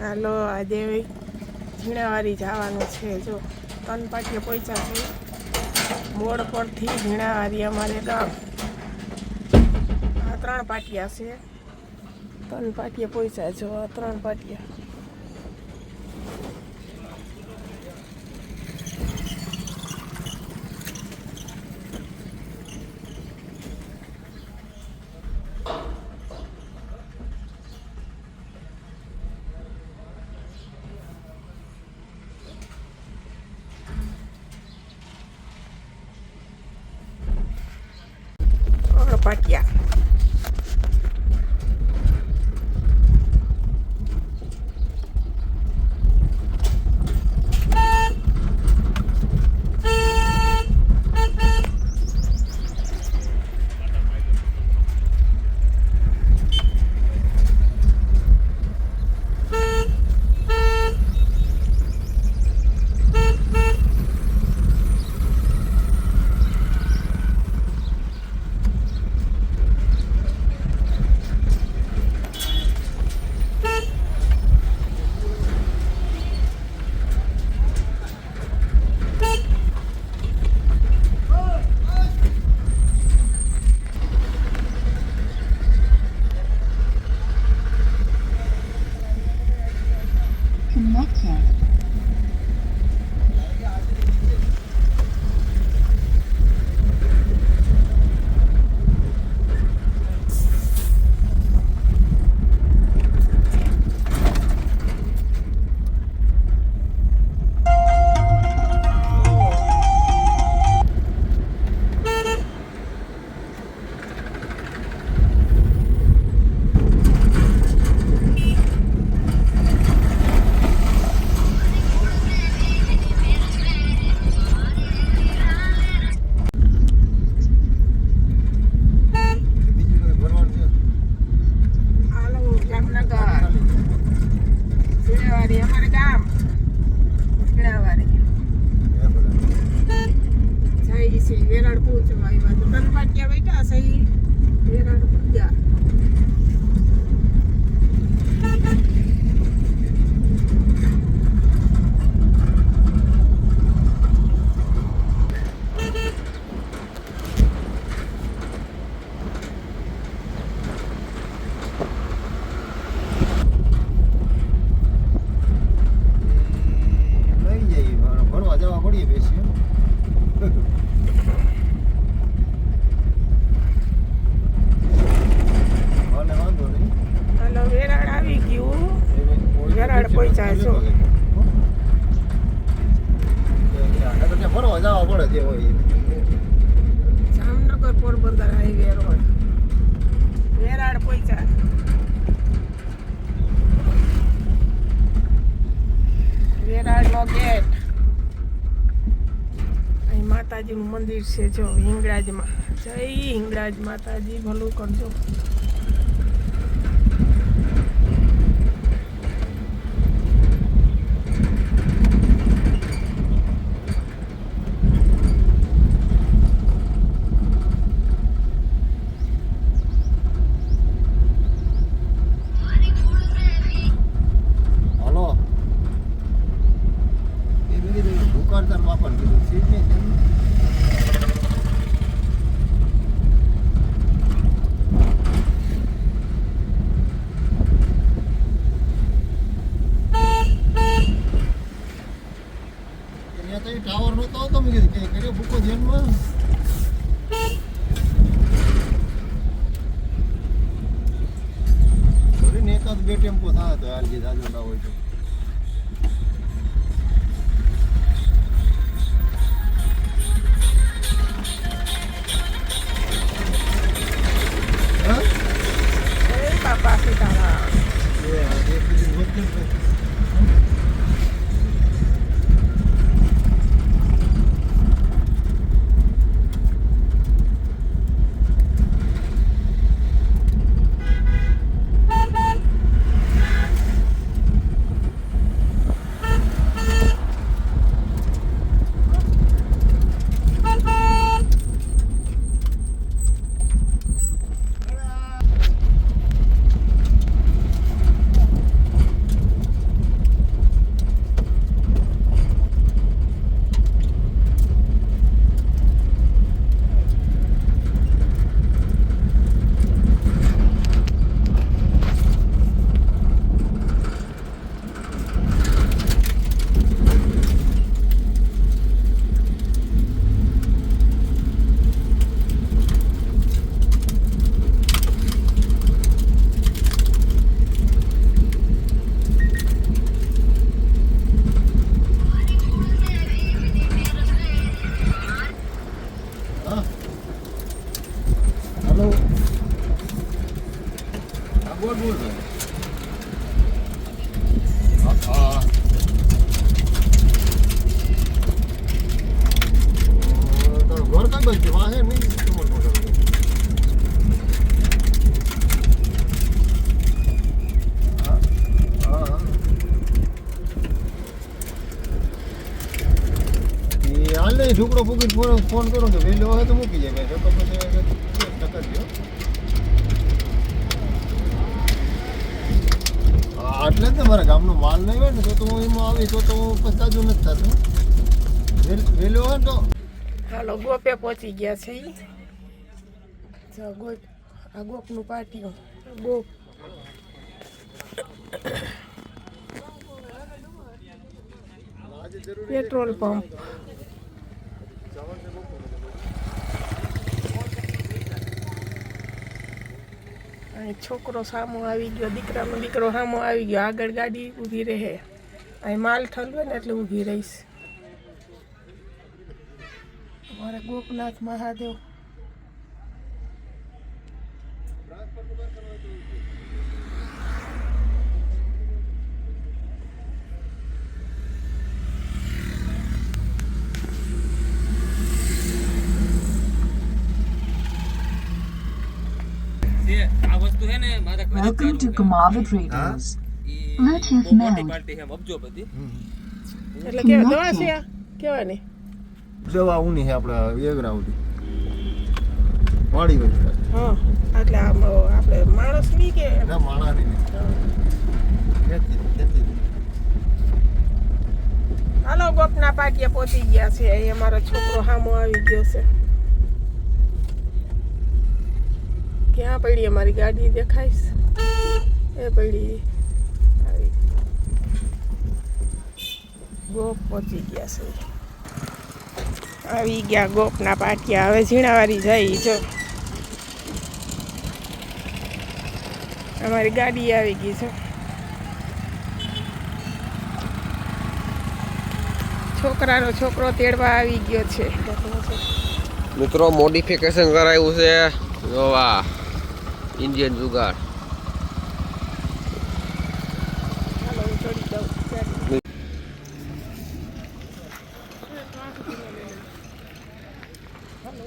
હાલો આજે ઝીણાવારી જવાનું છે, જો. ત્રણ પાટીએ પહોંચ્યા છે. મોડ પરથી ઝીણાવારી અમારે ગામ. આ ત્રણ પાટિયા છે. ત્રણ પાટીએ પહોંચ્યા જો ત્રણ પાટિયા. ત્રણ પાટિયા Connected. બીજું કોઈ ભરવાડ છે હાલો જામનગર ઝીણાવારી અમારે ગામ ઝીણાવારી એ બધા જઈ છે વેરાડ પહોંચવા આવ્યા પાટિયા બેઠા જઈએ ભર- ભરવા જવા મળીએ બેસી ભલે વાંધો નહીં હાલો વેરાડ આવી ગયું એને કોઈ વેરાડ પહોંચ્યા છો. નકર ત્યાં ભરવા જવા પડે જે હોય એ. જામનગર પોરબંદર હાઈવે રોડ વેરાડ પહોંચ્યા વેરાડનો ગેટ અહીં માતાજીનું મંદિર છે જો હિંગળાજમાં. જય હિંગળાજ માતાજી ભલું કરજો હાલો એ બધી દુકાનદાર બાપાને કીધું સીટ નહીં તેમ. અહીંયા તો એ નહોતો આવતો મેં કીધું કે કર્યો ભૂકો ધ્યાનમાં એકાદ બે ટેમ્પો થાય તો હાલ જે જાજો ના હોય તો. નહીં ઢુકડો ફૂકી ફોન ફોન કરો કે વહેલો હોય તો મૂકી જાય તો પછી એટલે જ ને મારા ગામનો માલ નહીં હોય ને તો તો હું એમાં આવી તો તો હું પસ્તાજો નથી થતો. વહેલો હોય તો. હાલો ગોપે પહોંચી ગયા છે ગોપ આ ગોપનું પાટિયું. ગોપ. Petrol pump. અહીં છોકરો સામો આવી ગયો, દીકરાનો દીકરો સામો આવી ગયો. આગળ ગાડી ઊભી રહે. અહીં માલ ઠલવે ને એટલે ઊભી રહીશ. અમારે ગોપનાથ મહાદેવ તે આ વસ્તુ હે ને મારા ઘરે જ Welcome to ચાલુ Kumava Let your અબજોપતિ એટલે કે દવા છે આ? કેવાની? દવા ઉની છે આપણે એગરાવતી વાડી વસ્તુ હા એટલે આમ આપણે માણસની કે ના માણાની ની ખેતી ખેતી હાલો ગોપના પાટિયા પહોંચી ગયા છે. એ અમારો છોકરો સામો આવી ગયો છે. ક્યાં પડી અમારી ગાડી દેખાઈશ? એ પડી. આવી. ગોપ પહોંચી ગયા છે. આવી ગયા ગોપના પાટિયા. હવે ઝીણાવારી જાય જો. અમારી ગાડી આવી ગઈ છે છોકરાનો છોકરો તેડવા આવી ગયો છે. મિત્રો મોડિફિકેશન કરાયું છે. જોવા. ઇન્ડિયન જુગાડ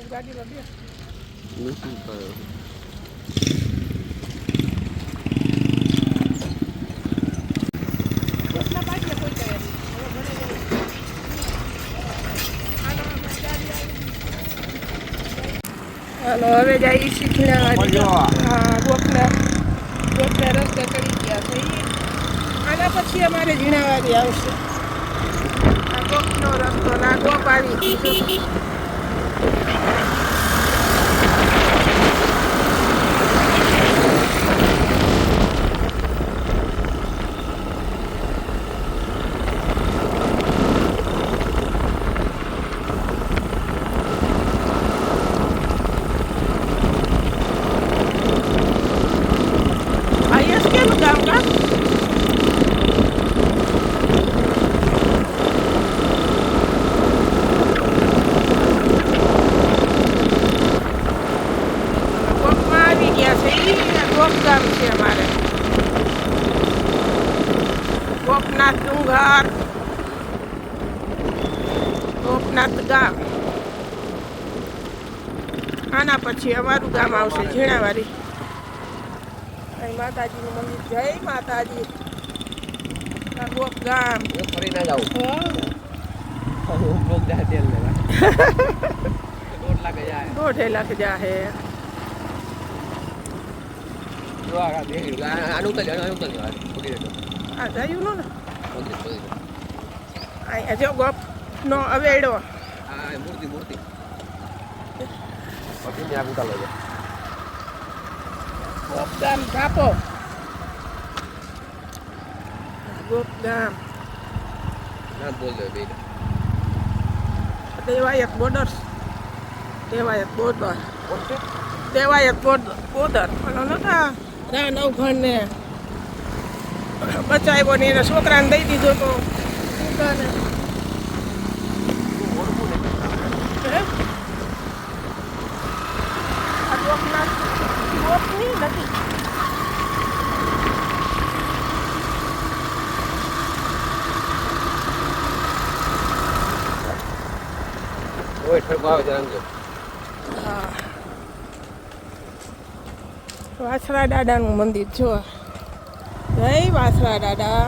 ગાડીમાં કેટલા વાગ્યે પહોંચ્યા એમ? હવે ઘરે જવું. હાલો, અમારી ગાડી આવી. હાલો હવે જઈ શીખણા હા ગોપના ગોપના રસ્તે ચડી ગયા છે. આના પછી અમારે ઝીણાવારી આવશે. આ ગોપનો રસ્તો ના ગોપ આવી ગયું છે. આ યસ કેનું ગામ કા ગોપમાં આવી ગયા છે ઈ ગોપ ગામ છે અમારે ગોપનાથ ડુંગર ગોપનાથ ગામ. આના પછી અમારું ગામ આવશે ઝીણાવારી અહીં માતાજીનું મંદિર. જય માતાજી. ગામ. ફરી ના હા, લેવા. દોઢ લાખ જો દેતો આ જયું ને જો ગોપ. નો અવેડો આ મૂર્તિ મૂર્તિ. પછી ત્યાં ઉતાર લઈ ગોપ ગામ ધાપો ગોપ ગામ ના બોલ દે બે Devayat border. Devayat border. Devayat border. Border ઓલો નતા રા નવઘણ ને બચાવ્યો ને એના છોકરાને દઈ દીધો તો છોકરાને હે? આ ગોપના ગોપની નથી ઓય ઠરકો આવે જરા હા વાછરા દાદાનું મંદિર જો જય વાસરા દાદા.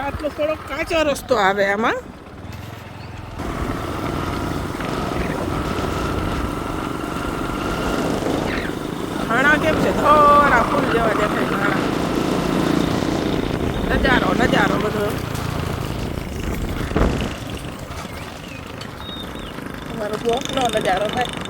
આટલો થોડો કાચો રસ્તો આવે આમાં ઘણા કેમ છે? થોડા ફૂલ જેવા દેખાય ઘણા નજારો નજારો બધો. અમારો બ્લોકનો નજારો થાય.